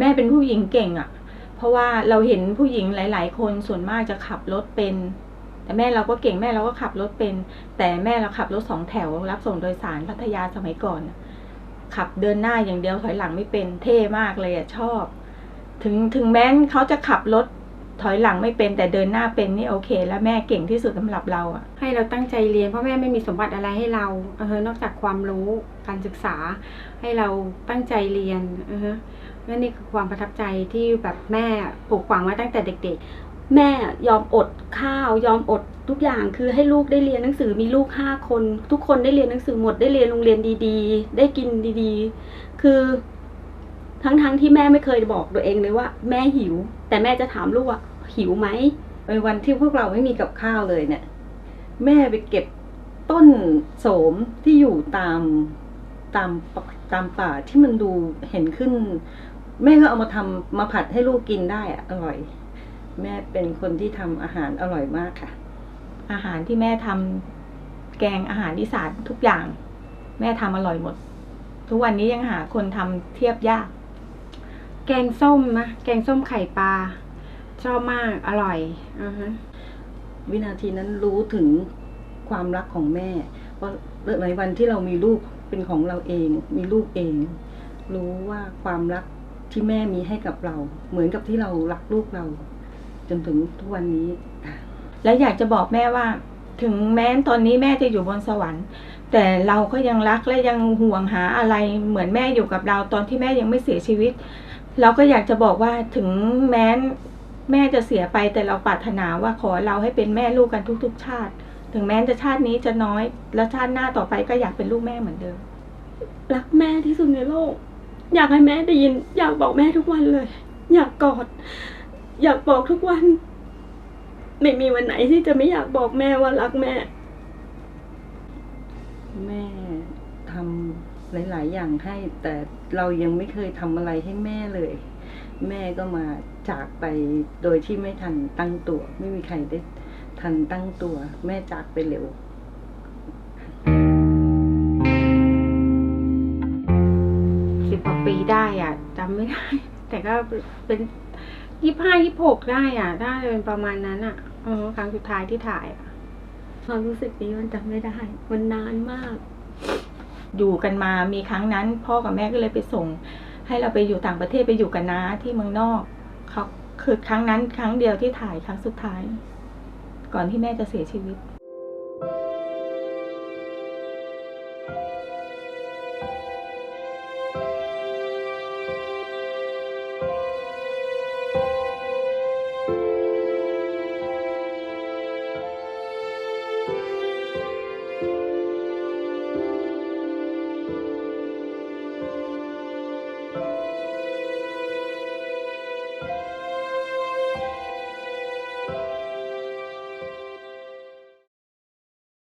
แม่เป็นผู้หญิงเก่งอะ่ะ เพราะว่าเราเห็นผู้หญิงหลาย ๆ คนส่วนมากจะขับรถเป็น แต่แม่เราก็เก่งแม่เราก็ขับรถเป็น แต่แม่เราขับรถสองแถว รับส่งโดยสารพัทยาสมัยก่อน ขับเดินหน้าอย่างเดียวถอยหลังไม่เป็นเท่มากเลยอะชอบ ถึงถึงแม้เขาจะขับรถ ถอยหลังไม่เป็นแต่เดินหน้าเป็นนี่โอเค แล้วแม่เก่งที่สุดสำหรับเราอะให้เราตั้งใจเรียนเพราะแม่ไม่มีสมบัติอะไรให้เราเออนอกจากความรู้การศึกษา ให้เราตั้งใจเรียนเออนั่นนี่คือความประทับใจที่แบบแม่ปลูกฝังมาตั้งแต่เด็กๆ แม่ยอมอดข้าวยอมอดทุกอย่างคือให้ลูกได้เรียนหนังสือมีลูกห้าคน ทุกคนได้เรียนหนังสือหมดได้เรียนโรงเรียนดีๆ ได้กินดีๆ คือทั้งๆที่แม่ไม่เคยบอกตัวเองเลยว่า แม่หิว แต่แม่จะถามลูกว่า หิวไหมในวันที่พวกเราไม่มีกับข้าวเลยเนี่ย แม่ไปเก็บต้นโสมที่อยู่ตามตามตามป่าที่มันดูเห็นขึ้น แม่ก็เอามาทำมาผัดให้ลูกกินได้อะอร่อย แม่เป็นคนที่ทำอาหารอร่อยมากค่ะ อาหารที่แม่ทำแกงอาหารอีสานทุกอย่าง แม่ทำอร่อยหมด ทุกวันนี้ยังหาคนทำเทียบยาก แกงส้มนะแกงส้มไข่ปลา ชอบมากอร่อยอือฮะวินาทีนั้นรู้ถึงความรักของแม่ เพราะในวันที่เรามีลูกเป็นของเราเอง มีลูกเอง รู้ว่าความรักที่แม่มีให้กับเรา เหมือนกับที่เรารักลูกเรา จนถึงทุกวันนี้และอยากจะบอกแม่ว่า ถึงแม้ตอนนี้แม่จะอยู่บนสวรรค์ แต่เราก็ยังรักและยังห่วงหาอะไร เหมือนแม่อยู่กับเราตอนที่แม่ยังไม่เสียชีวิต เราก็อยากจะบอกว่าถึงแม้น แม่จะเสียไปแต่เราปรารถนาว่าขอเราให้เป็นแม่ลูกกันทุก ๆ ชาติ ถึงแม้จะชาตินี้จะน้อย แล้วชาติหน้าต่อไปก็อยากเป็นลูกแม่เหมือนเดิม รักแม่ที่สุดในโลก อยากให้แม่ได้ยิน อยากบอกแม่ทุกวันเลย อยากกอด อยากบอกทุกวัน ไม่มีวันไหนที่จะไม่อยากบอกแม่ว่ารักแม่ แม่ทำหลาย ๆ อย่างให้ แต่เรายังไม่เคยทำอะไรให้แม่เลย แม่ก็มาจากไปโดยที่ไม่ทันตั้งตัว ไม่มีใครได้ทันตั้งตัว แม่จากไปเร็ว สิบกว่าปีได้อะจำไม่ได้ แต่ก็เป็นยี่ห้ายี่หกได้อะได้เป็นประมาณนั้นอะเออครั้งสุดท้ายที่ถ่ายอะความรู้สึกนี้มันจำไม่ได้ มันนานมาก อยู่กันมามีครั้งนั้น พ่อกับแม่ก็เลยไปส่ง ให้เราไปอยู่ต่างประเทศไปอยู่กับน้าที่เมืองนอกเขาคือครั้งนั้นครั้งเดียวที่ถ่ายครั้งสุดท้าย ก่อนที่แม่จะเสียชีวิต